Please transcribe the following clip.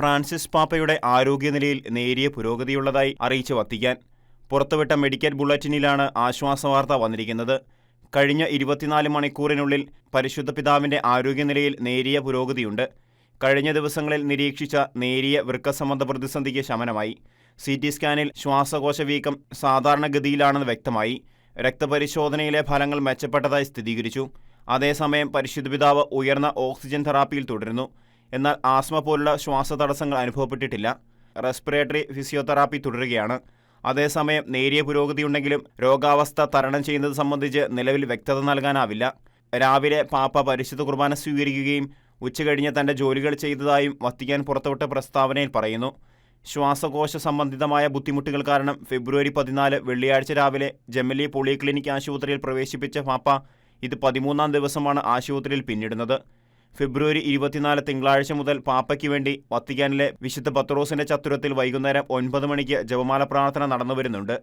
Francis പാപ്പയുടെ ആരോഗ്യനിലയിൽ നേരിയ പുരോഗതിയുള്ളതായി അറിയിച്ച വത്തിക്കാൻ. പുറത്തുവിട്ട മെഡിക്കൽ ബുള്ളറ്റിനിലാണ് ആശ്വാസവാർത്ത വന്നിരിക്കുന്നത്. കഴിഞ്ഞ ഇരുപത്തിനാല് മണിക്കൂറിനുള്ളിൽ പരിശുദ്ധ പിതാവിന്റെ ആരോഗ്യനിലയിൽ നേരിയ പുരോഗതിയുണ്ട്. കഴിഞ്ഞ ദിവസങ്ങളിൽ നിരീക്ഷിച്ച നേരിയ വൃക്കസംബന്ധ പ്രതിസന്ധിക്ക് ശമനമായി. സി ടി സ്കാനിൽ ശ്വാസകോശ വീക്കം സാധാരണഗതിയിലാണെന്ന് വ്യക്തമായി. രക്തപരിശോധനയിലെ ഫലങ്ങൾ മെച്ചപ്പെട്ടതായി സ്ഥിരീകരിച്ചു. അതേസമയം പരിശുദ്ധ പിതാവ് ഉയർന്ന ഓക്സിജൻ തെറാപ്പിയിൽ തുടരുന്നു. എന്നാൽ ആസ്മ പോലുള്ള ശ്വാസതടസ്സങ്ങൾ അനുഭവപ്പെട്ടിട്ടില്ല. റെസ്പിറേറ്ററി ഫിസിയോതെറാപ്പി തുടരുകയാണ്. അതേസമയം നേരിയ പുരോഗതിയുണ്ടെങ്കിലും രോഗാവസ്ഥ തരണം ചെയ്യുന്നത് സംബന്ധിച്ച് നിലവിൽ വ്യക്തത നൽകാനാവില്ല. രാവിലെ പാപ്പ പരിശുദ്ധ കുർബാന സ്വീകരിക്കുകയും ഉച്ചകഴിഞ്ഞ് തന്റെ ജോലികൾ ചെയ്തതായും വത്തിക്കാൻ പുറത്തുവിട്ട പ്രസ്താവനയിൽ പറയുന്നു. ശ്വാസകോശ സംബന്ധിതമായ ബുദ്ധിമുട്ടുകൾ കാരണം ഫെബ്രുവരി പതിനാല് വെള്ളിയാഴ്ച രാവിലെ ജെമ്മലി പോളിക്ലിനിക് ആശുപത്രിയിൽ പ്രവേശിപ്പിച്ച പാപ്പ ഇത് പതിമൂന്നാം ദിവസമാണ് ആശുപത്രിയിൽ പിന്നിടുന്നത്. ഫെബ്രുവരി ഇരുപത്തിനാല് തിങ്കളാഴ്ച മുതൽ പാപ്പയ്ക്ക് വേണ്ടി വത്തിക്കാനിലെ വിശുദ്ധ പത്രോസിന്റെ ചത്തുരത്തിൽ വൈകുന്നേരം ഒൻപത് മണിക്ക് ജപമാല പ്രാർത്ഥന നടന്നുവരുന്നുണ്ട്.